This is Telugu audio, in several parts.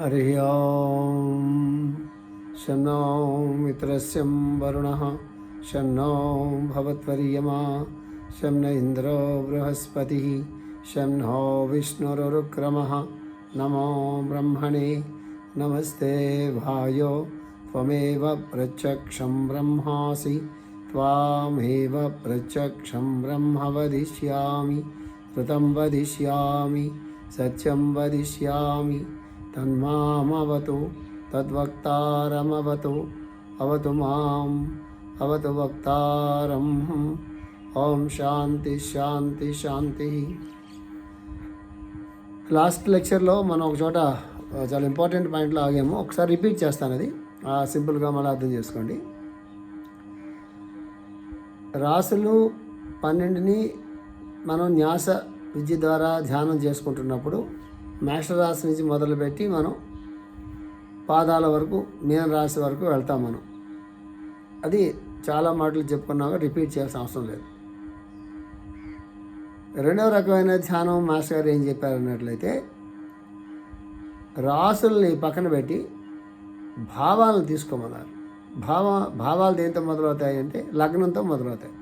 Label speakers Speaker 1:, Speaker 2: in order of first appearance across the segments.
Speaker 1: हरिः ॐ शन्नो मित्रस्यं वरुणः शन्नो भवत्वर्यमा शं न इन्द्रो बृहस्पतिः शं नो विष्णुरुक्रमः नमो ब्रह्मणे नमस्ते भायो त्वमेव प्रत्यक्षं ब्रह्मासि त्वामेव प्रत्यक्षं ब्रह्म वदिष्यामि ऋतं वदिष्यामि सत्यं वदिष्यामि తన్మామవతు తద్వక్తారమవతు అవతు మాం అవతు వక్తారం. ఓం శాంతి శాంతి శాంతి. లాస్ట్ లెక్చర్లో మనం ఒక చోట చాలా ఇంపార్టెంట్ పాయింట్లో ఆగాము. ఒకసారి రిపీట్ చేస్తాను అది. సింపుల్గా మళ్ళీ అర్థం చేసుకోండి. రాసులు పన్నెండుని మనం న్యాస విద్య ద్వారా ధ్యానం చేసుకుంటున్నప్పుడు మేషరాశి నుంచి మొదలుపెట్టి మనం పాదాల వరకు మీనరాశి వరకు వెళ్తాం మనం. అది చాలా మాటలు చెప్పుకున్నాక రిపీట్ చేయాల్సిన అవసరం లేదు. రెండవ రకమైన ధ్యానం మాస్టర్ గారు ఏం చెప్పారు అన్నట్లయితే రాసుల్ని పక్కన పెట్టి భావాలను తీసుకోమన్నారు. భావ భావాలు దేంతో మొదలవుతాయి అంటే లగ్నంతో మొదలవుతాయి.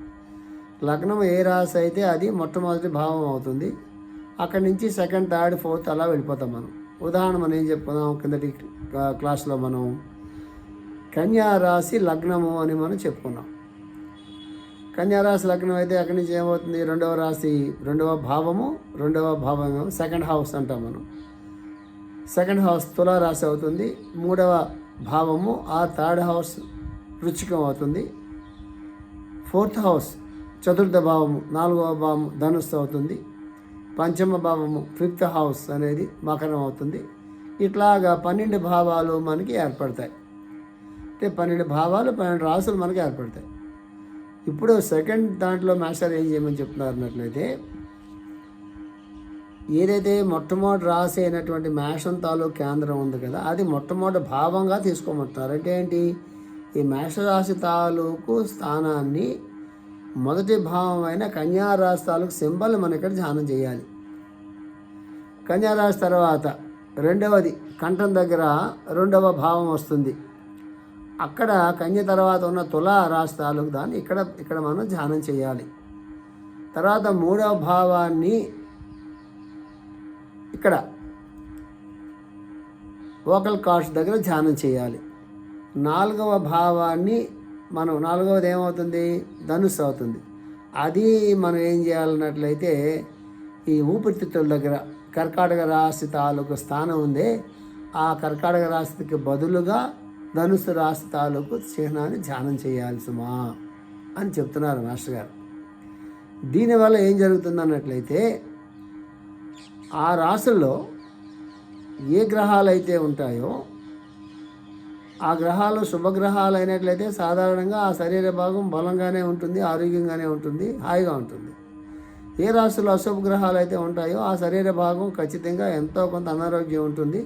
Speaker 1: లగ్నం ఏ రాశి అయితే అది మొట్టమొదటి భావం అవుతుంది. అక్కడి నుంచి సెకండ్ థర్డ్ ఫోర్త్ అలా వెళ్ళిపోతాం మనం. ఉదాహరణ మనం ఏం చెప్పుకున్నాం కిందటి క్లాస్లో మనం కన్యా రాశి లగ్నము అని మనం చెప్పుకున్నాం. కన్యా రాశి లగ్నం అయితే అక్కడి నుంచి ఏమవుతుంది? రెండవ రాశి రెండవ భావము రెండవ భావము సెకండ్ హౌస్ అంటాం మనం. సెకండ్ హౌస్ తులారాశి అవుతుంది మూడవ భావము ఆ థర్డ్ హౌస్ వృచ్చికం అవుతుంది. ఫోర్త్ హౌస్ చతుర్థ భావము నాలుగవ భావము ధనుస్సు అవుతుంది. పంచమ భావము ఫిఫ్త్ హౌస్ అనేది మకరం అవుతుంది ఇట్లాగా పన్నెండు భావాలు మనకి ఏర్పడతాయి. అంటే పన్నెండు భావాలు పన్నెండు రాసులు మనకి ఏర్పడతాయి. ఇప్పుడు సెకండ్ దాంట్లో మాస్టర్ ఏం చేయమని చెప్తున్నారు అన్నట్లయితే ఏదైతే మొట్టమొదటి రాశి అయినటువంటి మేషం తాలూకు కేంద్రం ఉంది కదా అది మొట్టమొదటి భావంగా తీసుకోమంటున్నారు. అంటే ఏంటి? ఈ మేషరాశి తాలూకు స్థానాన్ని మొదటి భావం అయిన కన్యారాశి సింబల్ మనం ఇక్కడ ధ్యానం చేయాలి. కన్యారాశి తర్వాత రెండవది కంఠం దగ్గర రెండవ భావం వస్తుంది. అక్కడ కన్య తర్వాత ఉన్న తులా రాశి తాలూకు దాన్ని ఇక్కడ ఇక్కడ మనం ధ్యానం చేయాలి. తర్వాత మూడవ భావాన్ని ఇక్కడ వోకల్ కార్డ్స్ దగ్గర ధ్యానం చేయాలి. నాలుగవ భావాన్ని మనం నాలుగవది ఏమవుతుంది? ధనుస్సు అవుతుంది. అది మనం ఏం చేయాలన్నట్లయితే ఈ ఊపిరితిత్తుల దగ్గర కర్కాటక రాశి తాలూకు స్థానం ఉంది ఆ కర్కాటక రాశికి బదులుగా ధనుసు రాశి తాలూకు చిహ్నాన్ని ధ్యానం చేయాలి సుమా అని చెప్తున్నారు మాస్టర్ గారు. దీనివల్ల ఏం జరుగుతుంది అన్నట్లయితే ఆ రాశుల్లో ఏ గ్రహాలు అయితే ఉంటాయో ఆ గ్రహాలు శుభగ్రహాలు అయినట్లయితే సాధారణంగా ఆ శరీర భాగం బలంగానే ఉంటుంది ఆరోగ్యంగానే ఉంటుంది హాయిగా ఉంటుంది. ఏ రాశుల్లో అశుభ గ్రహాలు అయితే ఉంటాయో ఆ శరీర భాగం ఖచ్చితంగా ఎంతో కొంత అనారోగ్యం ఉంటుంది.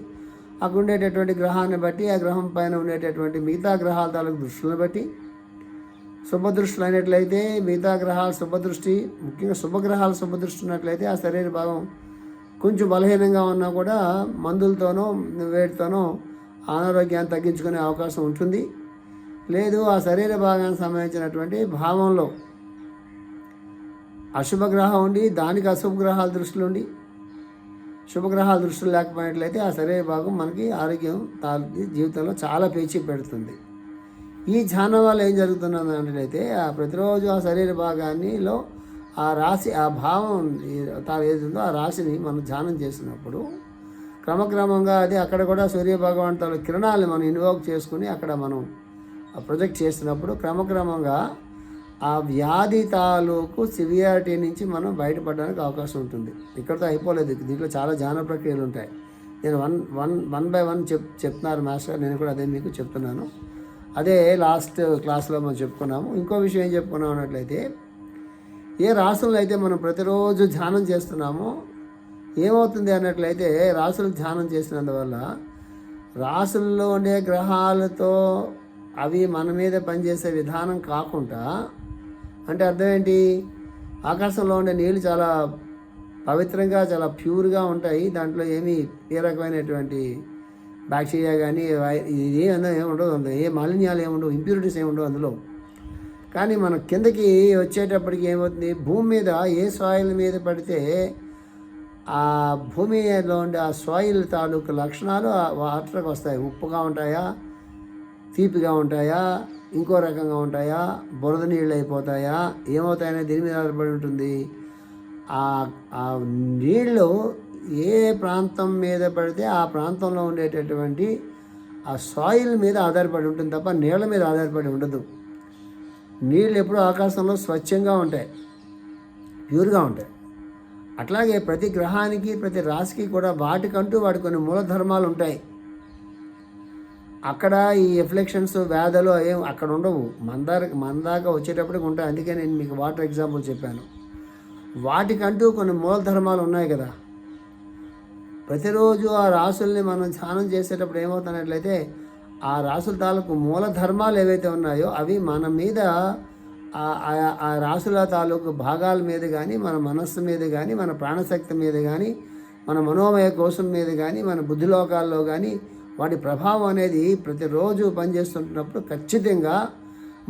Speaker 1: అక్కడ ఉండేటటువంటి గ్రహాన్ని బట్టి ఆ గ్రహం పైన ఉండేటటువంటి మిగతా గ్రహాల తాలూకు దృష్టిని బట్టి శుభదృష్టిలు అయినట్లయితే మిగతా గ్రహాల శుభదృష్టి ముఖ్యంగా శుభగ్రహాల శుభదృష్టి ఉన్నట్లయితే ఆ శరీర భాగం కొంచెం బలహీనంగా ఉన్నా కూడా మందులతోనో వేడితోనో అనారోగ్యాన్ని తగ్గించుకునే అవకాశం ఉంటుంది. లేదు ఆ శరీర భాగానికి సంబంధించినటువంటి భావంలో అశుభ గ్రహం ఉండి దానికి అశుభ గ్రహాల దృష్టిలో ఉండి శుభగ్రహాల దృష్టిలో లేకపోయినట్లయితే ఆ శరీర భాగం మనకి ఆరోగ్యం తా- జీవితంలో చాలా పేచి పెడుతుంది. ఈ ధ్యానం వల్ల ఏం జరుగుతున్నది అంటే ఆ ప్రతిరోజు ఆ శరీర భాగాన్నిలో ఆ రాశి ఆ భావం తా ఏది ఉందో ఆ రాశిని మనం ధ్యానం చేసినప్పుడు క్రమక్రమంగా అది అక్కడ కూడా సూర్య కిరణాలను మనం ఇన్వోక్ చేసుకుని అక్కడ మనం ప్రొజెక్ట్ చేసినప్పుడు క్రమక్రమంగా ఆ వ్యాధి తాలూకు సివియారిటీ నుంచి మనం బయటపడడానికి అవకాశం ఉంటుంది. ఇక్కడతో అయిపోలేదు. దీంట్లో చాలా ధ్యాన ప్రక్రియలు ఉంటాయి. నేను one one one by one చెప్ చెప్తున్నారు మాస్టర్ నేను కూడా అదే మీకు చెప్తున్నాను. అదే లాస్ట్ క్లాస్లో మనం చెప్పుకున్నాము. ఇంకో విషయం ఏం చెప్పుకున్నాం అన్నట్లయితే ఏ రాసులను అయితే మనం ప్రతిరోజు ధ్యానం చేస్తున్నామో ఏమవుతుంది అన్నట్లయితే రాసులు ధ్యానం చేసినందువల్ల రాసుల్లో ఉండే గ్రహాలతో అవి మన మీద పనిచేసే విధానం కాకుండా అంటే అర్థం ఏంటి? ఆకాశంలో ఉండే నీళ్ళు చాలా పవిత్రంగా చాలా ప్యూర్గా ఉంటాయి. దాంట్లో ఏమీ ఏ రకమైనటువంటి బ్యాక్టీరియా కానీ ఇది ఏమన్నా ఏముండదు అందులో ఏ మాలిన్యాలు ఏముండవు ఇంప్యూరిటీస్ ఏముండవు అందులో. కానీ మనం కిందకి వచ్చేటప్పటికి ఏమవుతుంది? భూమి మీద ఏ సాయిల్ మీద పడితే ఆ భూమిలో ఉండే ఆ సాయిల్ తాలూకు లక్షణాలు వాటర్కి వస్తాయి. ఉప్పుగా ఉంటాయా? తీపిగా ఉంటాయా? ఇంకో రకంగా ఉంటాయా? బురద నీళ్ళు అయిపోతాయా? ఏమవుతాయనే దీని మీద ఆధారపడి ఉంటుంది. ఆ ఆ నీళ్ళు ఏ ప్రాంతం మీద పడితే ఆ ప్రాంతంలో ఉండేటటువంటి ఆ సాయిల్ మీద ఆధారపడి ఉంటుంది తప్ప నీళ్ళ మీద ఆధారపడి ఉండదు. నీళ్ళు ఎప్పుడూ ఆకాశంలో స్వచ్ఛంగా ఉంటాయి. ప్యూర్గా ఉంటాయి. అట్లాగే ప్రతి గ్రహానికి ప్రతి రాశికి కూడా వాటికంటూ వాటి కొన్ని మూలధర్మాలు ఉంటాయి అక్కడ ఈ ఎఫ్లెక్షన్స్ వ్యాధులు ఏం అక్కడ ఉండవు. మందార మందాక వచ్చేటప్పటికి ఉంటాయి. అందుకే నేను మీకు వాటర్ ఎగ్జాంపుల్ చెప్పాను. వాటికంటూ కొన్ని మూలధర్మాలు ఉన్నాయి కదా. ప్రతిరోజు ఆ రాసుల్ని మనం ధ్యానం చేసేటప్పుడు ఏమవుతున్నట్లయితే ఆ రాసుల తాలూకు మూల ధర్మాలు ఏవైతే ఉన్నాయో అవి మన మీద ఆ- రాసుల తాలూకు భాగాల మీద కానీ మన మనస్సు మీద కానీ మన ప్రాణశక్తి మీద కానీ మన మనోమయ కోశం మీద కానీ మన బుద్ధిలోకాల్లో కానీ వాటి ప్రభావం అనేది ప్రతిరోజు పనిచేస్తుంటున్నప్పుడు ఖచ్చితంగా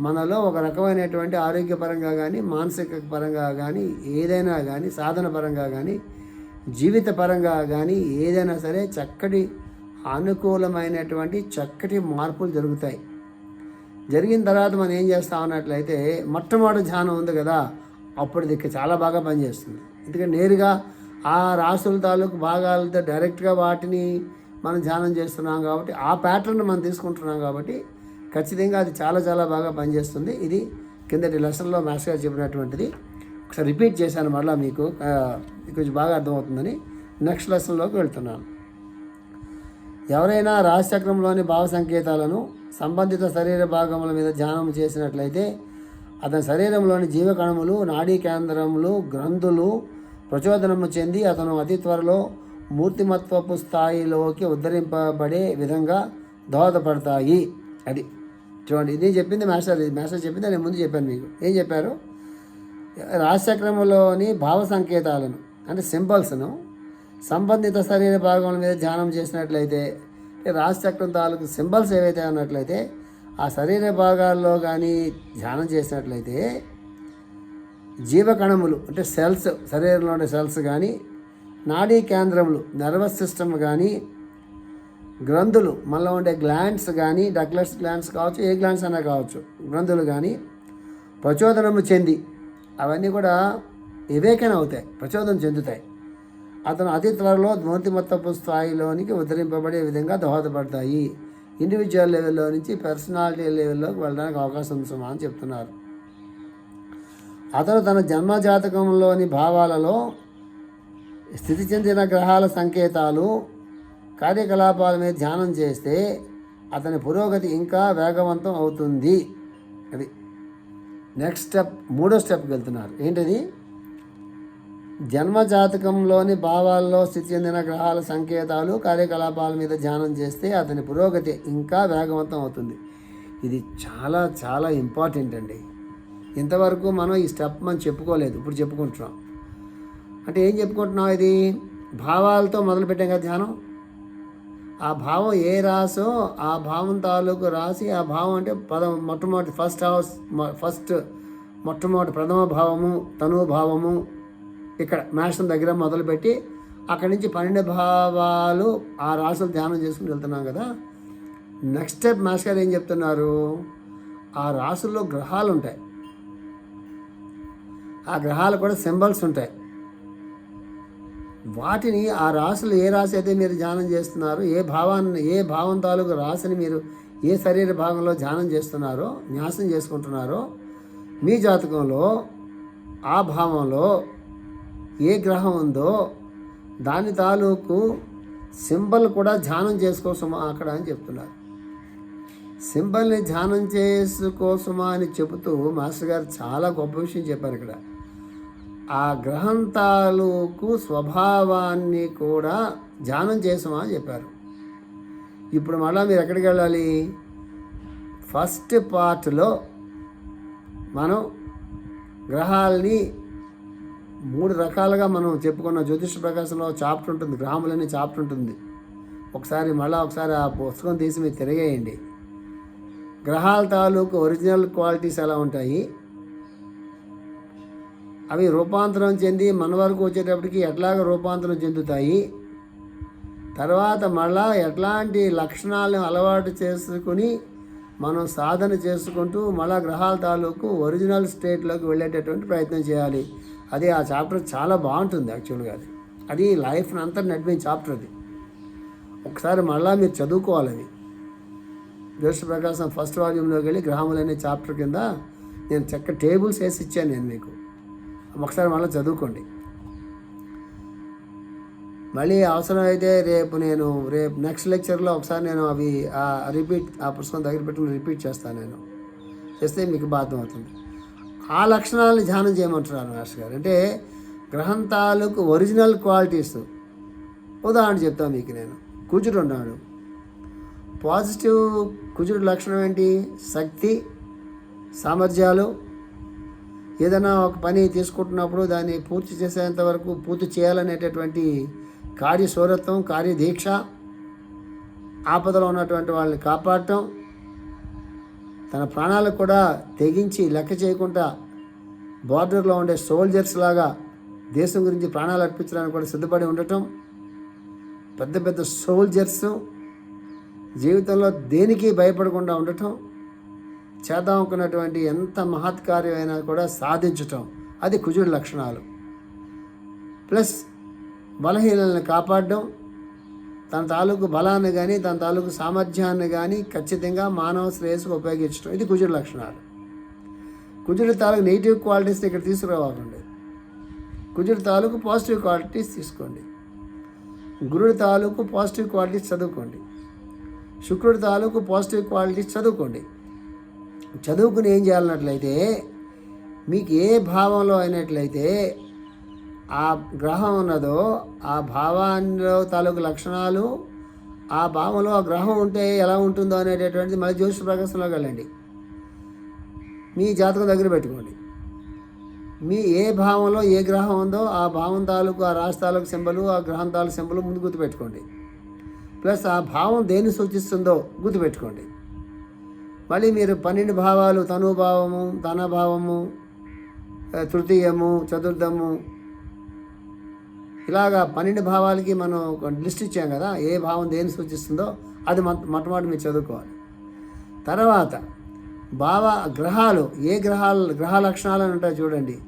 Speaker 1: మనలో ఒక రకమైనటువంటి ఆరోగ్యపరంగా కానీ మానసిక పరంగా కానీ ఏదైనా కానీ సాధన పరంగా కానీ జీవిత పరంగా కానీ ఏదైనా సరే చక్కటి అనుకూలమైనటువంటి చక్కటి మార్పులు జరుగుతాయి. జరిగిన తర్వాత మనం ఏం చేస్తాం అన్నట్లయితే మొట్టమొదటి ధ్యానం ఉంది కదా అప్పుడు దిక్కు చాలా బాగా పనిచేస్తుంది. ఎందుకంటే నేరుగా ఆ రాసుల తాలూకు భాగాలతో డైరెక్ట్గా వాటిని మనం ధ్యానం చేస్తున్నాం కాబట్టి ఆ ప్యాటర్న్ మనం తీసుకుంటున్నాం కాబట్టి ఖచ్చితంగా అది చాలా చాలా బాగా పనిచేస్తుంది. ఇది కిందటి లెసన్లో మాస్టర్ గారు చెప్పినటువంటిది. ఒకసారి రిపీట్ చేశాను మళ్ళీ మీకు కొంచెం బాగా అర్థమవుతుందని. నెక్స్ట్ లెసన్లోకి వెళ్తున్నాను. ఎవరైనా రాశిచక్రంలోని భావ సంకేతాలను సంబంధిత శరీర భాగముల మీద ధ్యానం చేసినట్లయితే అతని శరీరంలోని జీవకణములు నాడీ కేంద్రములు గ్రంథులు ప్రచోదనము చెంది అతను అతి త్వరలో మూర్తిమత్వపు స్థాయిలోకి ఉద్ధరింపబడే విధంగా దోహదపడతాయి. అది చూడండి ఇది చెప్పింది మాస్టర్ ఇది మాస్టర్ చెప్పింది నేను ముందు చెప్పాను మీకు. ఏం చెప్పారు? రాశక్రమంలోని భావ సంకేతాలను అంటే సింబల్స్ను సంబంధిత శరీర భాగముల మీద ధ్యానం చేసినట్లయితే రాశిచక్రం తాలూకు సింబల్స్ ఏవైతే ఉన్నట్లయితే ఆ శరీర భాగాల్లో కానీ ధ్యానం చేసినట్లయితే జీవకణములు అంటే సెల్స్ శరీరంలో ఉండే సెల్స్ కానీ నాడీ కేంద్రములు నర్వస్ సిస్టమ్ కానీ గ్రంథులు మనలో ఉండే గ్లాండ్స్ కానీ డక్లెస్ గ్లాండ్స్ కావచ్చు ఏ గ్లాండ్స్ అయినా కావచ్చు గ్రంథులు కానీ ప్రచోదనము చెంది అవన్నీ కూడా వివేకన అవుతాయి ప్రచోదనం చెందుతాయి. అతను అతి త్వరలో మూర్తిమత్తపు స్థాయిలోనికి ఉద్ధరింపబడే విధంగా దోహదపడతాయి. ఇండివిజువల్ లెవెల్లో నుంచి పర్సనాలిటీ లెవెల్లోకి వెళ్ళడానికి అవకాశం ఉంది సుమా అని చెప్తున్నారు. అతను తన జన్మ జాతకంలోని భావాలలో స్థితి చెందిన గ్రహాల సంకేతాలు కార్యకలాపాల మీద ధ్యానం చేస్తే అతని పురోగతి ఇంకా వేగవంతం అవుతుంది. అది నెక్స్ట్ స్టెప్ మూడో స్టెప్కి వెళ్తున్నారు. ఏంటిది? జన్మ జాతకంలోని భావాల్లో స్థితి చెందిన గ్రహాల సంకేతాలు కార్యకలాపాల మీద ధ్యానం చేస్తే అతని పురోగతి ఇంకా వేగవంతం అవుతుంది. ఇది చాలా చాలా ఇంపార్టెంట్ అండి. ఇంతవరకు మనం ఈ స్టెప్ మనం చెప్పుకోలేదు. ఇప్పుడు చెప్పుకుంటున్నాం. అంటే ఏం చెప్పుకుంటున్నాం ఇది? భావాలతో మొదలుపెట్టాం కదా ధ్యానం. ఆ భావం ఏ రాసో ఆ భావం తాలూకు రాసి ఆ భావం అంటే పదం మొట్టమొదటి ఫస్ట్ హౌస్ ఫస్ట్ మొట్టమొదటి ప్రథమ భావము తను భావము ఇక్కడ మేషం దగ్గర మొదలుపెట్టి అక్కడి నుంచి పన్నెండు భావాలు ఆ రాసులు ధ్యానం చేసుకుని వెళ్తున్నాం కదా. నెక్స్ట్ స్టెప్ మాస్ గారు ఏం చెప్తున్నారు? ఆ రాసుల్లో గ్రహాలు ఉంటాయి. ఆ గ్రహాలు కూడా సింబల్స్ ఉంటాయి. వాటిని ఆ రాసులు ఏ రాశి అయితే మీరు ధ్యానం చేస్తున్నారో ఏ భావాన్ని ఏ భావం తాలూకు రాశిని మీరు ఏ శరీర భాగంలో ధ్యానం చేస్తున్నారో న్యాసం చేసుకుంటున్నారో మీ జాతకంలో ఆ భావంలో ఏ గ్రహం ఉందో దాని తాలూకు సింబల్ కూడా ధ్యానం చేసుకోసమా అక్కడ అని చెప్తున్నారు. సింబల్ని ధ్యానం చేసుకోసమా అని చెబుతూ మాస్టర్ గారు చాలా గొప్ప విషయం చెప్పారు ఇక్కడ. ఆ గ్రహం తాలూకు స్వభావాన్ని కూడా ధ్యానం చేసమా అని చెప్పారు. ఇప్పుడు మళ్ళీ మీరు ఎక్కడికి వెళ్ళాలి? ఫస్ట్ పార్ట్లో మనం గ్రహాలని మూడు రకాలుగా మనం చెప్పుకున్న. జ్యోతిష ప్రకాశంలో చాప్టర్ ఉంటుంది. గ్రహములని చాప్టర్ ఉంటుంది. ఒకసారి మళ్ళీ ఒకసారి ఆ పుస్తకం తీసి మీరు తిరిగేయండి. గ్రహాల తాలూకు ఒరిజినల్ క్వాలిటీస్ ఎలా ఉంటాయి? అవి రూపాంతరం చెంది మన వరకు వచ్చేటప్పటికి ఎట్లాగ రూపాంతరం చెందుతాయి? తర్వాత మళ్ళా ఎట్లాంటి లక్షణాలను అలవాటు చేసుకుని మనం సాధన చేసుకుంటూ మళ్ళా గ్రహాల తాలూకు ఒరిజినల్ స్టేట్లోకి వెళ్ళేటటువంటి ప్రయత్నం చేయాలి. అది ఆ చాప్టర్ చాలా బాగుంటుంది యాక్చువల్గా అది. అది లైఫ్ని అంతా నడిపిన చాప్టర్ అది. ఒకసారి మళ్ళా మీరు చదువుకోవాలి అది. జ్యోతిష ప్రకాశం ఫస్ట్ వాల్యూమ్లోకి వెళ్ళి గ్రాములు అనే చాప్టర్ కింద నేను చక్క టేబుల్స్ వేసి ఇచ్చాను నేను మీకు. ఒకసారి మళ్ళీ చదువుకోండి. మళ్ళీ అవసరమైతే రేపు నేను రేపు నెక్స్ట్ లెక్చర్లో ఒకసారి నేను అవి ఆ రిపీట్ ఆ పుస్తకం దగ్గర పెట్టుకుని రిపీట్ చేస్తాను నేను. చేస్తే మీకు బాధ అవుతుంది. ఆ లక్షణాలను ధ్యానం చేయమంటున్నారు మాస్టర్ గారు. అంటే గ్రహం తాలూకు ఒరిజినల్ క్వాలిటీస్. ఉదాహరణ చెప్తాను మీకు నేను. కుజుడు ఉన్నాడు. పాజిటివ్ కుజుడు లక్షణం ఏంటి? శక్తి సామర్థ్యాలు. ఏదైనా ఒక పని తీసుకుంటున్నప్పుడు దాన్ని పూర్తి చేసేంత వరకు పూర్తి చేయాలనేటటువంటి కార్యశూరత్వం కార్యదీక్ష ఆపదలో ఉన్నటువంటి వాళ్ళని కాపాడటం తన ప్రాణాలకు కూడా తెగించి లెక్క చేయకుండా బార్డర్లో ఉండే సోల్జర్స్ లాగా దేశం గురించి ప్రాణాలు అర్పించడానికి కూడా సిద్ధపడి ఉండటం పెద్ద పెద్ద సోల్జర్స్ జీవితంలో దేనికి భయపడకుండా ఉండటం చేద్దాం అనుకున్నటువంటి ఎంత మహత్కార్యమైనా కూడా సాధించటం. అది కుజుడి లక్షణాలు. ప్లస్ బలహీనలను కాపాడడం తన తాలూకు బలాన్ని కానీ తన తాలూకు సామర్థ్యాన్ని కానీ ఖచ్చితంగా మానవ శ్రేయస్సుకు ఉపయోగించడం ఇది కుజుడి లక్షణాలు. కుజుడి తాలూకు నెగిటివ్ క్వాలిటీస్ని ఇక్కడ తీసుకురావాలండి. కుజుడి తాలూకు పాజిటివ్ క్వాలిటీస్ తీసుకోండి. గురుడి తాలూకు పాజిటివ్ క్వాలిటీస్ చదువుకోండి. శుక్రుడి తాలూకు పాజిటివ్ క్వాలిటీస్ చదువుకోండి. చదువుకుని ఏం చేయాలన్నట్లయితే మీకు ఏ భావంలో అయినట్లయితే ఆ గ్రహం ఉన్నదో ఆ భావాల్లో తాలూకు లక్షణాలు ఆ భావంలో ఆ గ్రహం ఉంటే ఎలా ఉంటుందో అనేటటువంటిది మళ్ళీ జ్యోతిష ప్రకాశంలోకి వెళ్ళండి. మీ జాతకం దగ్గర పెట్టుకోండి. మీ ఏ భావంలో ఏ గ్రహం ఉందో ఆ భావం తాలూకు ఆ రాశి తాలూకు సింబలు ఆ గ్రహం తాలూకు సింబలు ముందు గుర్తుపెట్టుకోండి. ప్లస్ ఆ భావం దేన్ని సూచిస్తుందో గుర్తుపెట్టుకోండి. మళ్ళీ మీరు పన్నెండు భావాలు తనుభావము ధనభావము తృతీయము చతుర్థము ఇలాగా పన్నెండు భావాలకి మనం ఒక లిస్ట్ ఇచ్చాం కదా ఏ భావం దేన్ని సూచిస్తుందో అది మొట్టమొదటి మీరు చదువుకోవాలి. తర్వాత భావ గ్రహాలు ఏ గ్రహాలు గ్రహ లక్షణాలు అని ఉంటాయి చూడండి.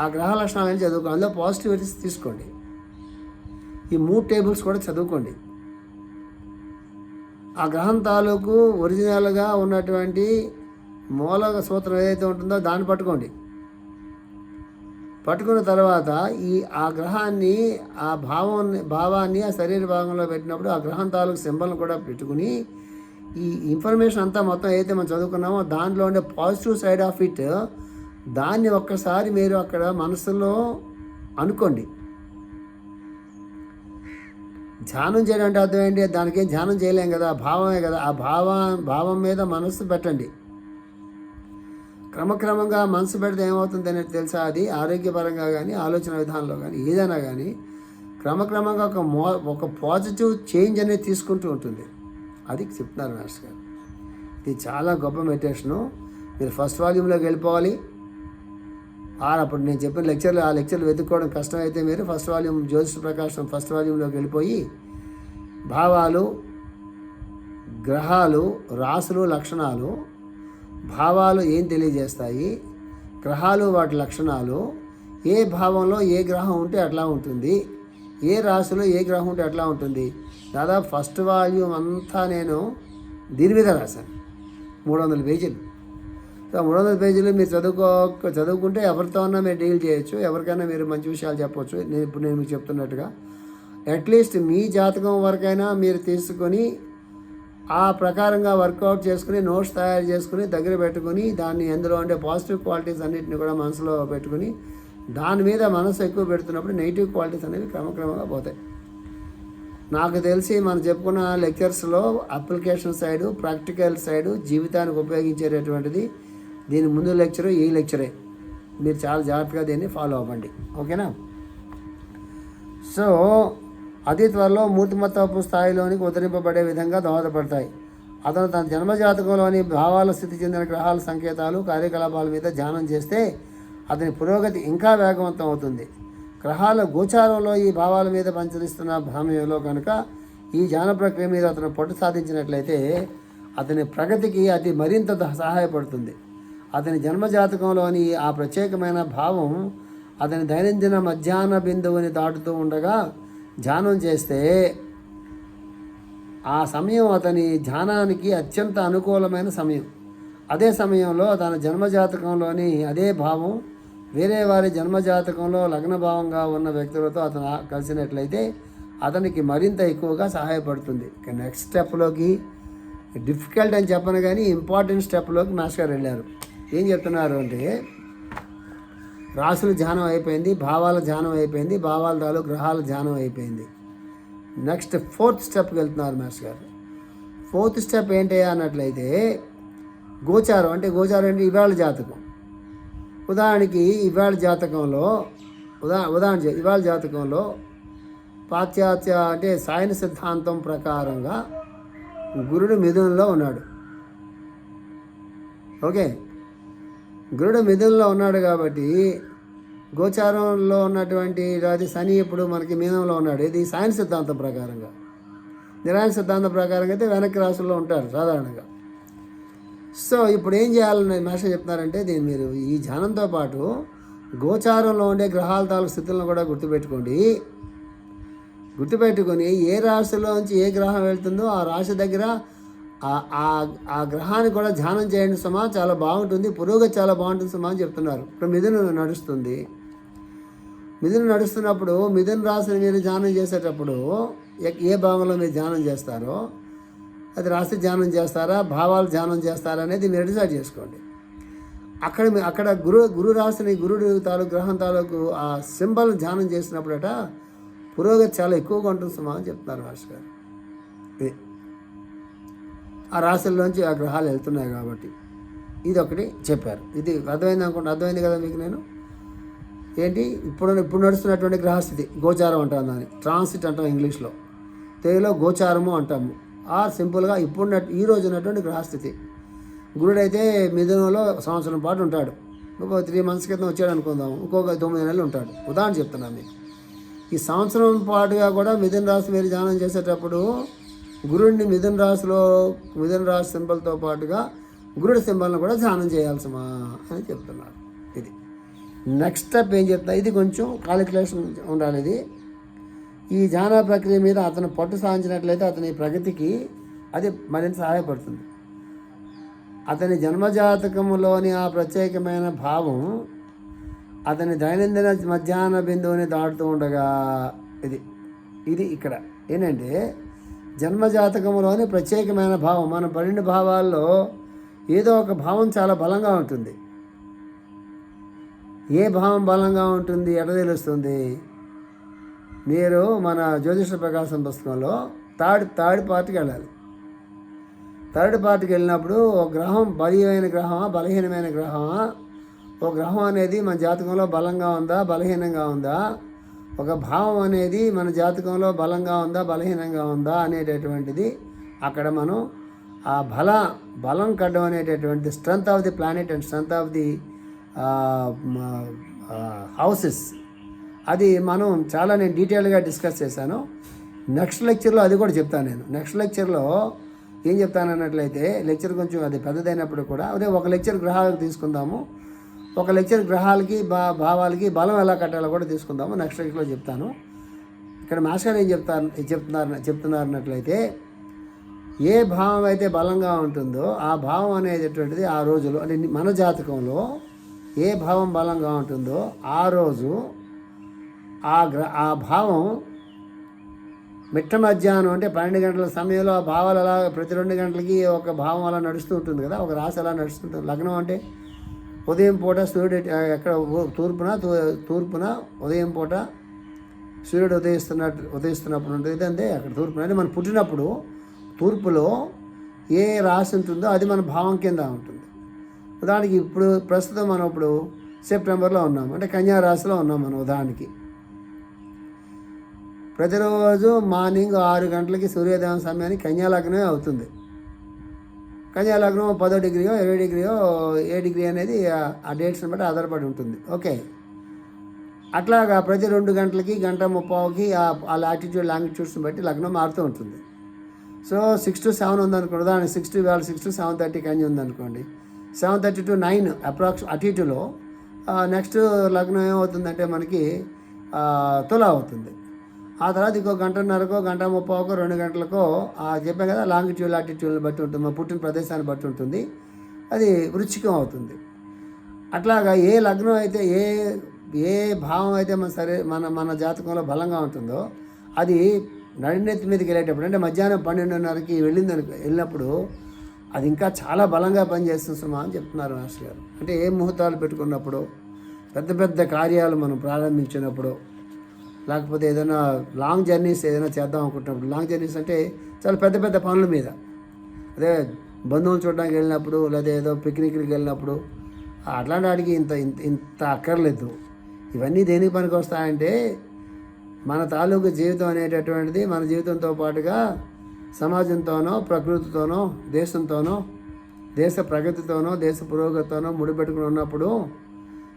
Speaker 1: ఆ గ్రహ లక్షణాలను చదువుకోండి అందులో పాజిటివిటీస్ తీసుకోండి. ఈ మూడు టేబుల్స్ కూడా చదువుకోండి. ఆ గ్రహం తాలూకు ఒరిజినల్గా ఉన్నటువంటి మూల సూత్రం ఏదైతే ఉంటుందో దాన్ని పట్టుకోండి. పట్టుకున్న తర్వాత ఈ ఆ గ్రహాన్ని ఆ భావం భావాన్ని ఆ శరీర భాగంలో పెట్టినప్పుడు ఆ గ్రహం తాలూకు సింబల్ని కూడా పెట్టుకుని ఈ ఇన్ఫర్మేషన్ అంతా మొత్తం ఏదైతే మనం చదువుకున్నామో దాంట్లో ఉండే పాజిటివ్ సైడ్ ఆఫ్ ఇట్ దాన్ని ఒక్కసారి మీరు అక్కడ మనసులో అనుకోండి. ధ్యానం చేయడం అంటే అర్థం ఏంటి? దానికి ధ్యానం చేయలేం కదా భావమే కదా. ఆ భావ భావం మీద మనసు పెట్టండి. క్రమక్రమంగా మనసు పెడితే ఏమవుతుంది అనేది తెలుసా? అది ఆరోగ్యపరంగా కానీ ఆలోచన విధానంలో కానీ ఏదైనా కానీ క్రమక్రమంగా ఒక మో ఒక పాజిటివ్ చేంజ్ అనేది తీసుకుంటూ ఉంటుంది. అది చెప్తున్నారు మాస్టర్ గారు. ఇది చాలా గొప్ప మెడిటేషను మీరు ఫస్ట్ వాల్యూమ్లోకి వెళ్ళిపోవాలి. అప్పుడు నేను చెప్పిన లెక్చర్లు ఆ లెక్చర్లు వెతుక్కోవడం కష్టమైతే మీరు ఫస్ట్ వాల్యూమ్ జ్యోతిష ప్రకాశం ఫస్ట్ వాల్యూమ్లోకి వెళ్ళిపోయి భావాలు గ్రహాలు రాసులు లక్షణాలు భావాలు ఏం తెలియజేస్తాయి? గ్రహాలు వాటి లక్షణాలు. ఏ భావంలో ఏ గ్రహం ఉంటే అట్లా ఉంటుంది. ఏ రాశిలో ఏ గ్రహం ఉంటే అట్లా ఉంటుంది. దాదాపు ఫస్ట్ వాల్యూమ్ అంతా నేను దీని మీద రాశాను. మూడు వందల పేజీలు. సో మూడు వందల పేజీలు మీరు చదువుకో చదువుకుంటే ఎవరితోన్నా మీరు డీల్ చేయొచ్చు. ఎవరికైనా మీరు మంచి విషయాలు చెప్పవచ్చు నేను ఇప్పుడు నేను మీకు చెప్తున్నట్టుగా. అట్లీస్ట్ మీ జాతకం వరకైనా మీరు తీసుకొని ఆ ప్రకారంగా వర్కౌట్ చేసుకుని నోట్స్ తయారు చేసుకుని దగ్గర పెట్టుకుని దాన్ని ఎందులో ఉండే పాజిటివ్ క్వాలిటీస్ అన్నిటిని కూడా మనసులో పెట్టుకుని దాని మీద మనసు ఎక్కువ పెడుతున్నప్పుడు నెగిటివ్ క్వాలిటీస్ అనేవి క్రమక్రమంగా పోతాయి. నాకు తెలిసి మనం చెప్పుకున్న లెక్చర్స్లో అప్లికేషన్ సైడు ప్రాక్టికల్ సైడు జీవితానికి ఉపయోగించేటటువంటిది దీని ముందు లెక్చరు ఈ లెక్చరే. మీరు చాలా జాగ్రత్తగా దీన్ని ఫాలో అవ్వండి. ఓకేనా? సో అతి త్వరలో మూర్తిమత్వపు స్థాయిలోనికి ఉద్ధరింపబడే విధంగా దోహదపడతాయి. అతను తన జన్మజాతకంలోని భావాల స్థితి చెందిన గ్రహాల సంకేతాలు కార్యకలాపాల మీద ధ్యానం చేస్తే అతని పురోగతి ఇంకా వేగవంతం అవుతుంది. గ్రహాల గోచారంలో ఈ భావాల మీద పంచరిస్తున్న సమయంలో కనుక ఈ ధ్యాన ప్రక్రియ మీద అతను పట్టు సాధించినట్లయితే అతని ప్రగతికి అది మరింత ద- సహాయపడుతుంది. అతని జన్మజాతకంలోని ఆ ప్రత్యేకమైన భావం అతని దైనందిన మధ్యాహ్న బిందువుని దాటుతూ ఉండగా ధ్యానం చేస్తే ఆ సమయం అతని ధ్యానానికి అత్యంత అనుకూలమైన సమయం. అదే సమయంలో తన జన్మజాతకంలోని అదే భావం వేరే వారి జన్మజాతకంలో లగ్నభావంగా ఉన్న వ్యక్తులతో అతను కలిసినట్లయితే అతనికి మరింత ఎక్కువగా సహాయపడుతుంది. నెక్స్ట్ స్టెప్లోకి డిఫికల్ట్ అని చెప్పను కానీ ఇంపార్టెంట్ స్టెప్లోకి మాస్టర్ గారు వెళ్ళారు. ఏం చెప్తున్నారు అంటే రాసుల ధ్యానం అయిపోయింది భావాల ధ్యానం అయిపోయింది భావాల తాలూ గ్రహాల ధ్యానం అయిపోయింది. నెక్స్ట్ ఫోర్త్ స్టెప్కి వెళ్తున్నారు మాస్టర్ గారు. ఫోర్త్ స్టెప్ ఏంటి అన్నట్లయితే గోచారం అంటే గోచారం అంటే ఇవాళ జాతకం. ఉదాహరణకి ఇవాళ జాతకంలో ఉదా ఉదాహరణ ఇవాళ జాతకంలో పాశ్చాత్య అంటే సాయన సిద్ధాంతం ప్రకారంగా గురుడు మిథునంలో ఉన్నాడు. ఓకే? గురుడు మిథునంలో ఉన్నాడు కాబట్టి గోచారంలో ఉన్నటువంటి రాజు శని ఇప్పుడు మనకి మీనంలో ఉన్నాడు. ఇది సాయన సిద్ధాంతం ప్రకారంగా. నిరాయన సిద్ధాంతం ప్రకారంగా అయితే వెనక్కి రాసుల్లో ఉంటారు సాధారణంగా. సో ఇప్పుడు ఏం చేయాలని మాస్టర్ చెప్తున్నారంటే దీన్ని మీరు ఈ ధ్యానంతో పాటు గోచారంలో ఉండే గ్రహాల తాలూకు స్థితులను కూడా గుర్తుపెట్టుకోండి. గుర్తుపెట్టుకొని ఏ రాశిలోంచి ఏ గ్రహం వెళ్తుందో ఆ రాశి దగ్గర ఆ- ఆ ఆ గ్రహాన్ని కూడా ధ్యానం చేయండి సుమా. చాలా బాగుంటుంది. పురోగతి చాలా బాగుంటుంది సుమా అని చెప్తున్నారు. ఇప్పుడు మిథున నడుస్తుంది. మిథున నడుస్తున్నప్పుడు మిథున రాశిని మీరు ధ్యానం చేసేటప్పుడు ఏ భావంలో మీరు ధ్యానం చేస్తారో అది రాశి ధ్యానం చేస్తారా భావాలు ధ్యానం చేస్తారా అనేది మీరు డిసైడ్ చేసుకోండి. అక్కడ మీ- అక్కడ గురు గురు రాశిని గురుడు తాలూకు గ్రహం తాలూకు ఆ సింబల్ ధ్యానం చేసినప్పుడట పురోగతి చాలా ఎక్కువగా ఉంటుంది సుమా అని చెప్తున్నారు మాస్టర్ గారు. ఇది ఆ రాశుల్లోంచి ఆ గ్రహాలు వెళ్తున్నాయి కాబట్టి. ఇది ఒకటి చెప్పారు. ఇది అర్థమైంది అనుకుంటే అర్థమైంది కదా మీకు నేను? ఏంటి? ఇప్పుడు ఇప్పుడు నడుస్తున్నటువంటి గ్రహస్థితి గోచారం అంటాం దాన్ని. ట్రాన్సిట్ అంటాం ఇంగ్లీష్లో తెలుగులో గోచారము అంటాము. ఆ సింపుల్గా ఇప్పుడు ఈ రోజు ఉన్నటువంటి గ్రహస్థితి. గురుడైతే మిథునంలో సంవత్సరం పాటు ఉంటాడు. ఇంకో త్రీ మంత్స్ క్రితం వచ్చాడు అనుకుందాం. ఇంకొక తొమ్మిది నెలలు ఉంటాడు. ఉదాహరణ చెప్తున్నాను మీకు. ఈ సంవత్సరం పాటుగా కూడా మిథున రాశి మీరు ధ్యానం చేసేటప్పుడు గురుడిని మిథున రాశిలో మిథున రాశి సింబల్తో పాటుగా గురుడి సింబల్ని కూడా ధ్యానం చేయాల్సమా అని చెప్తున్నాడు నెక్స్ట్ స్టెప్ ఏం చెప్తా? ఇది కొంచెం కాలిక్యులేషన్ ఉండాలి ఇది. ఈ ధ్యాన ప్రక్రియ మీద అతను పట్టు సాధించినట్లయితే అతని ప్రగతికి అది మరింత సహాయపడుతుంది. అతని జన్మజాతకంలోని ఆ ప్రత్యేకమైన భావం అతని దైనందిన మధ్యాహ్న బిందువుని దాటుతూ ఉండగా ఇది. ఇది ఇక్కడ. ఏంటంటే జన్మజాతకంలోని ప్రత్యేకమైన భావం మనం పడిన భావాల్లో ఏదో ఒక భావం చాలా బలంగా ఉంటుంది. ఏ భావం బలంగా ఉంటుంది ఎట తెలుస్తుంది? మీరు మన జ్యోతిష ప్రకాశం పుస్తకంలో థర్డ్ థర్డ్ పార్ట్కి వెళ్ళాలి. థర్డ్ పార్ట్కి వెళ్ళినప్పుడు ఒక గ్రహం బలీయమైన గ్రహమా బలహీనమైన గ్రహమా? ఒక గ్రహం అనేది మన జాతకంలో బలంగా ఉందా బలహీనంగా ఉందా? ఒక భావం అనేది మన జాతకంలో బలంగా ఉందా బలహీనంగా ఉందా అనేటటువంటిది అక్కడ మనం ఆ బల బలం కడ్డం అనేటటువంటి strength of the planet and strength of the houses అది మనం చాలా నేను డీటెయిల్గా డిస్కస్ చేశాను. నెక్స్ట్ లెక్చర్లో అది కూడా చెప్తాను నేను. నెక్స్ట్ లెక్చర్లో ఏం చెప్తాను అన్నట్లయితే లెక్చర్ కొంచెం అది పెద్దదైనప్పుడు కూడా అదే ఒక లెక్చర్ గ్రహాలకు తీసుకుందాము. ఒక లెక్చర్ గ్రహాలకి బా భావాలకి బలం ఎలా కట్టాలో కూడా తీసుకుందాము. నెక్స్ట్ లెక్చర్లో చెప్తాను. ఇక్కడ మాస్టర్ ఏం చెప్తారు చెప్తున్నారు చెప్తున్నారు అన్నట్లయితే ఏ భావం అయితే బలంగా ఉంటుందో ఆ భావం అనేటటువంటిది ఆ రోజులో అంటే మన జాతకంలో ఏ భావం బలంగా ఉంటుందో ఆ రోజు ఆ గ్ర ఆ భావం మిట్ట మధ్యాహ్నం అంటే పన్నెండు గంటల సమయంలో ఆ భావాలు అలా ప్రతి రెండు గంటలకి ఒక భావం అలా నడుస్తూ ఉంటుంది కదా ఒక రాశి అలా నడుస్తుంటుంది లగ్నం అంటే ఉదయం పూట సూర్యుడు ఎక్కడ తూర్పున తూ- తూర్పున ఉదయం పూట సూర్యుడు ఉదయిస్తున్నట్టు ఉదయిస్తున్నప్పుడు ఉంటుంది. అంటే అక్కడ తూర్పున అంటే మనం పుట్టినప్పుడు తూర్పులో ఏ రాశి ఉంటుందో అది మన భావం కింద ఉంటుంది. ఉదాహరణకి ఇప్పుడు ప్రస్తుతం మనం ఇప్పుడు సెప్టెంబర్లో ఉన్నాం. అంటే కన్యా రాశిలో ఉన్నాం మనం ఉదాహరణకి. ప్రతిరోజు మార్నింగ్ ఆరు గంటలకి సూర్యోదయం సమయానికి కన్యాలగ్నమే అవుతుంది. కన్యాలగ్నం పదో డిగ్రీయో ఇరవై డిగ్రీయో ఏ డిగ్రీ అనేది ఆ- డేట్స్ని బట్టి ఆధారపడి ఉంటుంది. ఓకే. అట్లాగా ప్రతి రెండు గంటలకి గంట ముప్పావుకి ఆ లాటిట్యూడ్ లాంగిట్యూడ్స్ని బట్టి లగ్నం మారుతూ ఉంటుంది. సో సిక్స్ టు సెవెన్ ఉందనుకోండి. ఉదాహరణ సిక్స్ టు వేళ సిక్స్ టు సెవెన్ థర్టీ కన్య ఉందనుకోండి. Seven thirty to nine approx అటు ఇటులో నెక్స్ట్ లగ్నం ఏమవుతుందంటే మనకి తులా అవుతుంది. ఆ తర్వాత ఇంకో గంటన్నరకో గంట ముప్పావుకో రెండు గంటలకో చెప్పాం కదా లాంగిట్యూడ్ లాటిట్యూడ్ని బట్టి ఉంటుంది మా పుట్టిన ప్రదేశాన్ని బట్టి ఉంటుంది. అది వృచ్చికం అవుతుంది. అట్లాగా ఏ లగ్నం అయితే ఏ ఏ భావం అయితే మన సరే మన మన జాతకంలో బలంగా ఉంటుందో అది నడినెత్తి మీదకి వెళ్ళేటప్పుడు అంటే మధ్యాహ్నం పన్నెండున్నరకి వెళ్ళింది వెళ్ళినప్పుడు అది ఇంకా చాలా బలంగా పనిచేస్తుంది సుమా అని చెప్తున్నారు మాస్టర్ గారు. అంటే ఏ ముహూర్తాలు పెట్టుకున్నప్పుడు పెద్ద పెద్ద కార్యాలు మనం ప్రారంభించినప్పుడు లేకపోతే ఏదైనా లాంగ్ జర్నీస్ ఏదైనా చేద్దాం అనుకుంటున్నప్పుడు లాంగ్ జర్నీస్ అంటే చాలా పెద్ద పెద్ద పనుల మీద. అదే బంధువులు చూడడానికి వెళ్ళినప్పుడు లేదా ఏదో పిక్నిక్కి వెళ్ళినప్పుడు అట్లాంటి వాడికి ఇంత ఇంత ఇంత అక్కర్లేదు. ఇవన్నీ దేనికి పనికి వస్తాయంటే మన తాలూకు జీవితం అనేటటువంటిది మన జీవితంతో పాటుగా సమాజంతోనో ప్రకృతితోనో దేశంతోనో దేశ ప్రగతితోనో దేశ పురోగతితోనో ముడిపెట్టుకుని ఉన్నప్పుడు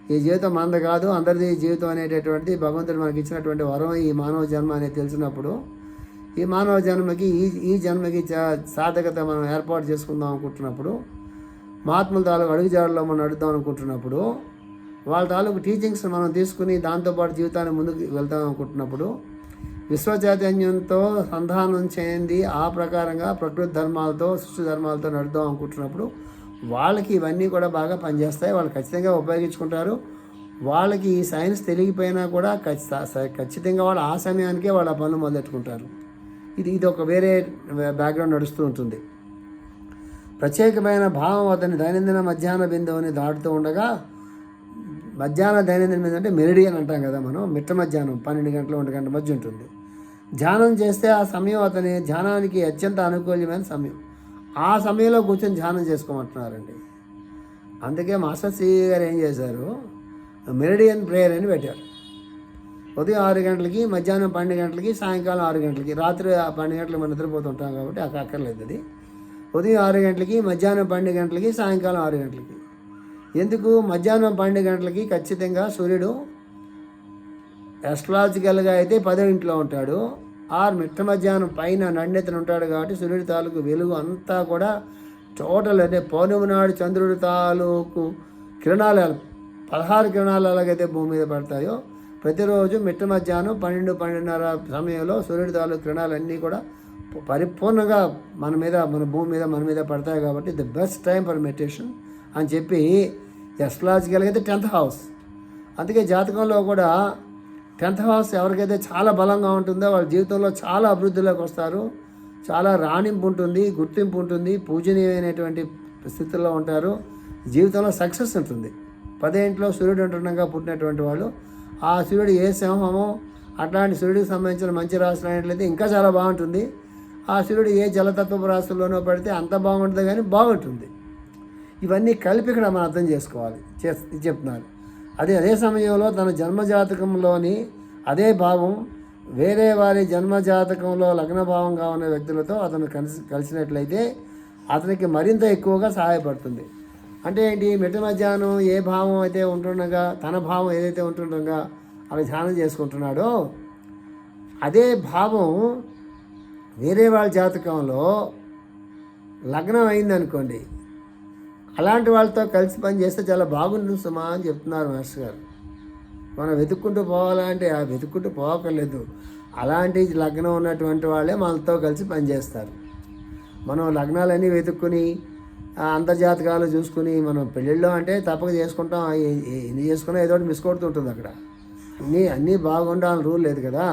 Speaker 1: ఈ జీవితం అంద కాదు. అందరిది జీవితం అనేటటువంటి భగవంతుడు మనకి ఇచ్చినటువంటి వరం ఈ మానవ జన్మ అనేది తెలిసినప్పుడు ఈ మానవ జన్మకి ఈ ఈ జన్మకి చా- సాధకత మనం ఏర్పాటు చేసుకుందాం అనుకుంటున్నప్పుడు మహాత్ముల తాలూకు అడుగుజాడలో మనం అడుగుదాం అనుకుంటున్నప్పుడు వాళ్ళ తాలూకు టీచింగ్స్ మనం తీసుకుని దాంతోపాటు జీవితాన్ని ముందుకు వెళ్తాం అనుకుంటున్నప్పుడు విశ్వచైతన్యంతో సంధానం చేయండి. ఆ ప్రకారంగా ప్రకృతి ధర్మాలతో సృష్టి ధర్మాలతో నడుద్దాం అనుకుంటున్నప్పుడు వాళ్ళకి ఇవన్నీ కూడా బాగా పనిచేస్తాయి. వాళ్ళు ఖచ్చితంగా ఉపయోగించుకుంటారు. వాళ్ళకి ఈ సైన్స్ తెలియకపోయినా కూడా ఖచ్చిత- స- ఖచ్చితంగా వాళ్ళు ఆ సమయానికే వాళ్ళ పనులు మొదలెట్టుకుంటారు. ఇది ఇది ఒక వేరే బ్యాక్గ్రౌండ్ నడుస్తూ ఉంటుంది. ప్రత్యేకమైన భావం అతని దైనందిన మధ్యాహ్న బిందువుని దాటుతూ ఉండగా మధ్యాహ్న దైనందినం ఏంటంటే మెరిడియన్ అంటాం కదా మనం మిట్ట మధ్యాహ్నం పన్నెండు గంటల ఒంటి గంట మధ్య ఉంటుంది. ధ్యానం చేస్తే ఆ సమయం అతని ధ్యానానికి అత్యంత అనుకూల్యమైన సమయం. ఆ సమయంలో కూర్చొని ధ్యానం చేసుకోమంటున్నారండి. అందుకే మాస్టర్ సి గారు ఏం చేశారు? మెరిడియన్ ప్రేయర్ అని పెట్టారు. ఉదయం ఆరు గంటలకి మధ్యాహ్నం పన్నెండు గంటలకి సాయంకాలం ఆరు గంటలకి రాత్రి ఆ పన్నెండు గంటలకు మనం నిద్రపోతుంటాం కాబట్టి అక్కడ అక్కర్లేదు అది. ఉదయం ఆరు గంటలకి మధ్యాహ్నం పన్నెండు గంటలకి సాయంకాలం ఆరు గంటలకి. ఎందుకు మధ్యాహ్నం పన్నెండు గంటలకి ఖచ్చితంగా సూర్యుడు ఎస్ట్రాలజికల్గా అయితే పదో ఇంట్లో ఉంటాడు. ఆరు మిట్ట మధ్యాహ్నం పైన నన్నెత్తన ఉంటాడు కాబట్టి సూర్యుడి తాలూకు వెలుగు అంతా కూడా టోటల్ అంటే పౌర్ణమి నాడు చంద్రుడి తాలూకు కిరణాలు పదహారు కిరణాలు ఎలాగైతే భూమి మీద పడతాయో ప్రతిరోజు మిట్ట మధ్యాహ్నం పన్నెండు పన్నెండున్నర సమయంలో సూర్యుడి తాలూకు కిరణాలన్నీ కూడా పరిపూర్ణంగా మన మీద మన భూమి మీద మన మీద పడతాయి కాబట్టి the best time for meditation అని చెప్పి ఎస్ట్రాలజికల్గా అయితే టెన్త్ హౌస్. అందుకే జాతకంలో కూడా టెన్త్ హౌస్ ఎవరికైతే చాలా బలంగా ఉంటుందో వాళ్ళ జీవితంలో చాలా అభివృద్ధిలోకి వస్తారు. చాలా రాణింపు ఉంటుంది గుర్తింపు ఉంటుంది పూజనీయమైనటువంటి స్థితిలో ఉంటారు. జీవితంలో సక్సెస్ ఉంటుంది. పదేంట్లో సూర్యుడు ఉంటుండగా పుట్టినటువంటి వాళ్ళు. ఆ సూర్యుడు ఏ సింహమో అట్లాంటి సూర్యుడికి సంబంధించిన మంచి రాశులు అయినట్లయితే ఇంకా చాలా బాగుంటుంది. ఆ సూర్యుడు ఏ జలతత్వపు రాశుల్లోనో పడితే అంత బాగుంటుంది కానీ బాగుంటుంది. ఇవన్నీ కలిపి ఇక్కడ మనం అర్థం చేసుకోవాలి. చే చెప్తున్నారు అదే అదే సమయంలో తన జన్మజాతకంలోని అదే భావం వేరే వారి జన్మజాతకంలో లగ్న భావంగా ఉన్న వ్యక్తులతో అతను కలిసి కలిసినట్లయితే అతనికి మరింత ఎక్కువగా సహాయపడుతుంది. అంటే ఏంటి? మిట్ట మధ్యాహ్నం ఏ భావం అయితే ఉంటుండగా తన భావం ఏదైతే ఉంటుండగా అలా ధ్యానం చేసుకుంటున్నాడో అదే భావం వేరే వాళ్ళ జాతకంలో లగ్నం అయిందనుకోండి అలాంటి వాళ్ళతో కలిసి పని చేస్తే చాలా బాగుంటుంది సుమా అని చెప్తున్నారు మాస్టర్ గారు. మనం వెతుక్కుంటూ పోవాలంటే ఆ వెతుక్కుంటూ పోవక్కర్లేదు. అలాంటి లగ్నం ఉన్నటువంటి వాళ్ళే మనతో కలిసి పనిచేస్తారు మనం లగ్నాలన్నీ వెతుక్కుని అంతర్జాతకాలు చూసుకుని మనం పెళ్ళిళ్ళు అంటే తప్పక చేసుకుంటాం. ఎన్ని చేసుకున్నా ఏదో ఒకటి మిస్ కొడుతుంటుంది అక్కడ. అన్నీ అన్నీ బాగుండాలని రూల్ లేదు కదా.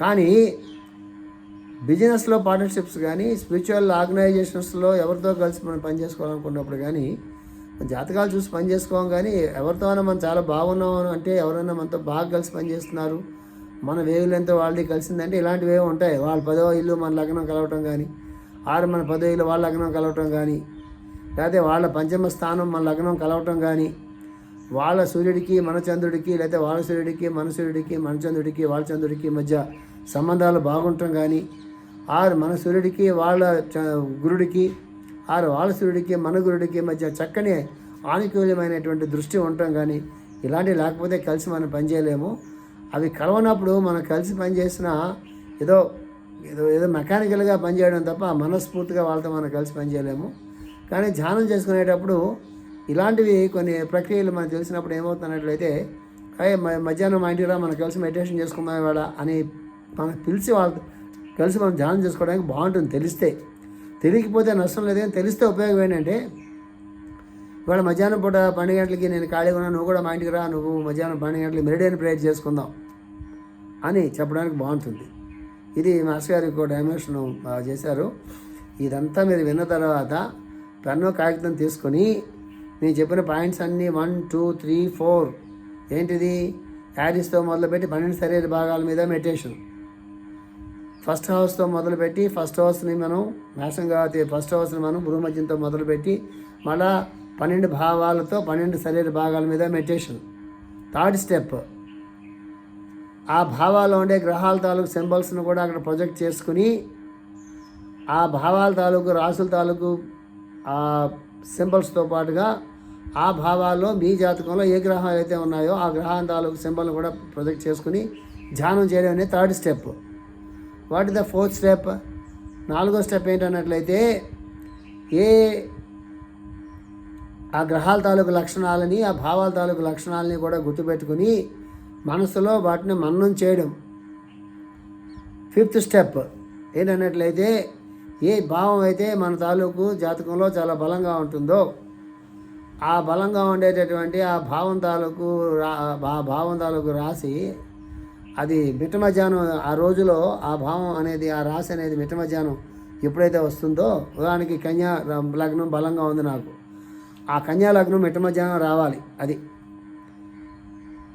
Speaker 1: కానీ బిజినెస్లో పార్ట్నర్షిప్స్ కానీ స్పిరిచువల్ ఆర్గనైజేషన్స్లో ఎవరితో కలిసి మనం పని చేసుకోవాలనుకున్నప్పుడు కానీ మన జాతకాలు చూసి పని చేసుకోం కానీ ఎవరితోనైనా మనం చాలా బాగున్నాం అంటే ఎవరైనా మనతో బాగా కలిసి పనిచేస్తున్నారు మన వేవులెంత వాళ్ళది కలిసిందంటే ఇలాంటివి ఉంటాయి. వాళ్ళ పదో ఇల్లు మన లగ్నం కలవటం కానీ ఆరు మన పదో ఇల్లు వాళ్ళ లగ్నం కలవటం కానీ లేకపోతే వాళ్ళ పంచమ స్థానం మన లగ్నం కలవటం కానీ వాళ్ళ సూర్యుడికి మన చంద్రుడికి లేకపోతే వాళ్ళ సూర్యుడికి మన సూర్యుడికి మన చంద్రుడికి వాళ్ళ చంద్రుడికి మధ్య సంబంధాలు బాగుండటం కానీ ఆరు మన సూర్యుడికి వాళ్ళ చ- గురుడికి ఆరు వాళ్ళ సూర్యుడికి మన గురుడికి మధ్య చక్కని ఆనుకూల్యమైనటువంటి దృష్టి ఉండటం కానీ ఇలాంటివి లేకపోతే కలిసి మనం పనిచేయలేము అవి కలవనప్పుడు మనం కలిసి పనిచేసిన ఏదో ఏదో ఏదో మెకానికల్గా పనిచేయడం తప్ప మనస్ఫూర్తిగా వాళ్ళతో మనం కలిసి పనిచేయలేము కానీ ధ్యానం చేసుకునేటప్పుడు ఇలాంటివి కొన్ని ప్రక్రియలు మనకు తెలిసినప్పుడు ఏమవుతున్నట్లయితే అయ్యే మ- మధ్యాహ్నం మా ఇంటికి రా మనం కలిసి మెడిటేషన్ చేసుకుందాం ఇవాళ అని మనకు పిలిచి వాళ్ళతో కలిసి మనం ధ్యానం చేసుకోవడానికి బాగుంటుంది. తెలిస్తే. తెలియకపోతే నష్టం లేదు కానీ తెలిస్తే ఉపయోగం ఏంటంటే ఇవాళ మధ్యాహ్నం పూట పన్నెండు గంటలకి నేను ఖాళీగా ఉన్నా నువ్వు కూడా మా ఇంటికి రా నువ్వు మధ్యాహ్నం పన్నెండు గంటలకి మెరిడియన్ ప్రేయర్ చేసుకుందాం అని చెప్పడానికి బాగుంటుంది. ఇది మాస్టర్ గారు ఇంకో డైమెన్షన్ బాగా చేశారు. ఇదంతా మీరు విన్న తర్వాత పెన్ను కాగితం తీసుకొని నేను చెప్పిన పాయింట్స్ అన్నీ వన్ టూ త్రీ ఫోర్. ఏంటిది? యాడీస్తో మొదలుపెట్టి పన్నెండు శరీర భాగాల మీద మెడిటేషన్. ఫస్ట్ హౌస్తో మొదలుపెట్టి ఫస్ట్ హౌస్ని మనం మేషం కాబట్టి ఫస్ట్ హౌస్ని మనం భూమధ్యంతో మొదలుపెట్టి మళ్ళా పన్నెండు భావాలతో పన్నెండు శరీర భాగాల మీద మెడిటేషన్. Third step. ఆ భావాల్లో ఉండే గ్రహాల తాలూకు సింబల్స్ను కూడా అక్కడ ప్రొజెక్ట్ చేసుకుని ఆ భావాల తాలూకు రాసుల తాలూకు ఆ సింబల్స్తో పాటుగా ఆ భావాల్లో మీ జాతకంలో ఏ గ్రహాలు అయితే ఉన్నాయో ఆ గ్రహాల తాలూకు సింబల్ కూడా ప్రొజెక్ట్ చేసుకుని ధ్యానం చేయడం అనేది third step. What is the fourth step? నాలుగో స్టెప్ ఏంటన్నట్లయితే ఏ ఆ గ్రహాల తాలూకు లక్షణాలని ఆ భావాల తాలూకు లక్షణాలని కూడా గుర్తుపెట్టుకుని మనసులో వాటిని మన్నం చేయడం. ఫిఫ్త్ స్టెప్ ఏంటన్నట్లయితే ఏ భావం అయితే మన తాలూకు జాతకంలో చాలా బలంగా ఉంటుందో ఆ బలంగా ఉండేటటువంటి ఆ భావం తాలూకు రా- ఆ భావం తాలూకు రాసి అది మిట్ట మధ్యాహ్నం ఆ రోజులో ఆ భావం అనేది ఆ రాశి అనేది మిట్ట మధ్యాహ్నం ఎప్పుడైతే వస్తుందో ఉదాహరణకి కన్యా లగ్నం బలంగా ఉంది నాకు. ఆ కన్యా లగ్నం మిట్ట మధ్యాహ్నం రావాలి అది.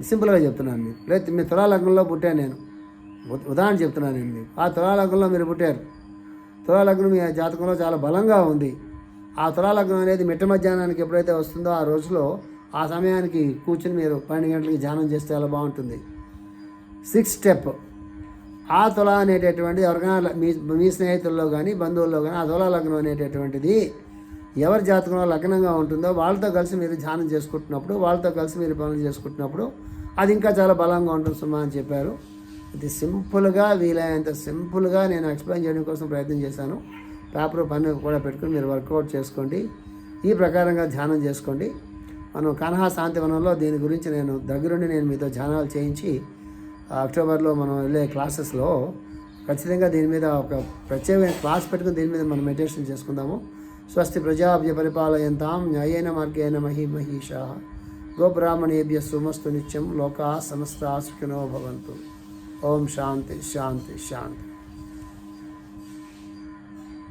Speaker 1: సింపుల్గా చెప్తున్నాను మీకు. లేదు మీ తులా లగ్నంలో పుట్టాను నేను. ఉ- ఉదాహరణ చెప్తున్నాను నేను మీకు. ఆ తులా లగ్నంలో మీరు పుట్టారు. తులా లగ్నం మీ జాతకంలో చాలా బలంగా ఉంది. ఆ తులా లగ్నం అనేది మిట్ట మధ్యాహ్నానికి ఎప్పుడైతే వస్తుందో ఆ రోజులో ఆ సమయానికి కూర్చుని మీరు పన్నెండు గంటలకి ధ్యానం చేస్తే చాలా బాగుంటుంది. Six step. ఆ తుల అనేటటువంటి ఎవరికైనా మీ మీ స్నేహితుల్లో కానీ బంధువుల్లో కానీ ఆ తుల లగ్నం అనేటటువంటిది ఎవరి జాతకంలో లగ్నంగా ఉంటుందో వాళ్ళతో కలిసి మీరు ధ్యానం చేసుకుంటున్నప్పుడు వాళ్ళతో కలిసి మీరు పనులు చేసుకుంటున్నప్పుడు అది ఇంకా చాలా బలంగా ఉంటుంది సుమా అని చెప్పారు. ఇది సింపుల్గా వీలైనంత సింపుల్గా నేను ఎక్స్ప్లెయిన్ చేయడం కోసం ప్రయత్నం చేశాను. పేపర్ పన్ను కూడా పెట్టుకుని మీరు వర్కౌట్ చేసుకోండి. ఈ ప్రకారంగా ధ్యానం చేసుకోండి. మనం కన్హా శాంతివనంలో దీని గురించి నేను దగ్గరుండి నేను మీతో ధ్యానాలు చేయించి అక్టోబర్లో మనం వెళ్ళే క్లాసెస్లో ఖచ్చితంగా దీని మీద ఒక ప్రత్యేకమైన క్లాస్ పెట్టుకుని దీని మీద మనం మెడిటేషన్ చేసుకుందాము. స్వస్తి ప్రజాభ్య పరిపాలయంతాం న్యాయేన మార్గేణ మహి మహిషా. గోబ్రాహ్మణేభ్య సుమస్తు నిత్యం లోకా సమస్త సుఖినో భవంతు. ఓం శాంతి శాంతి శాంతి.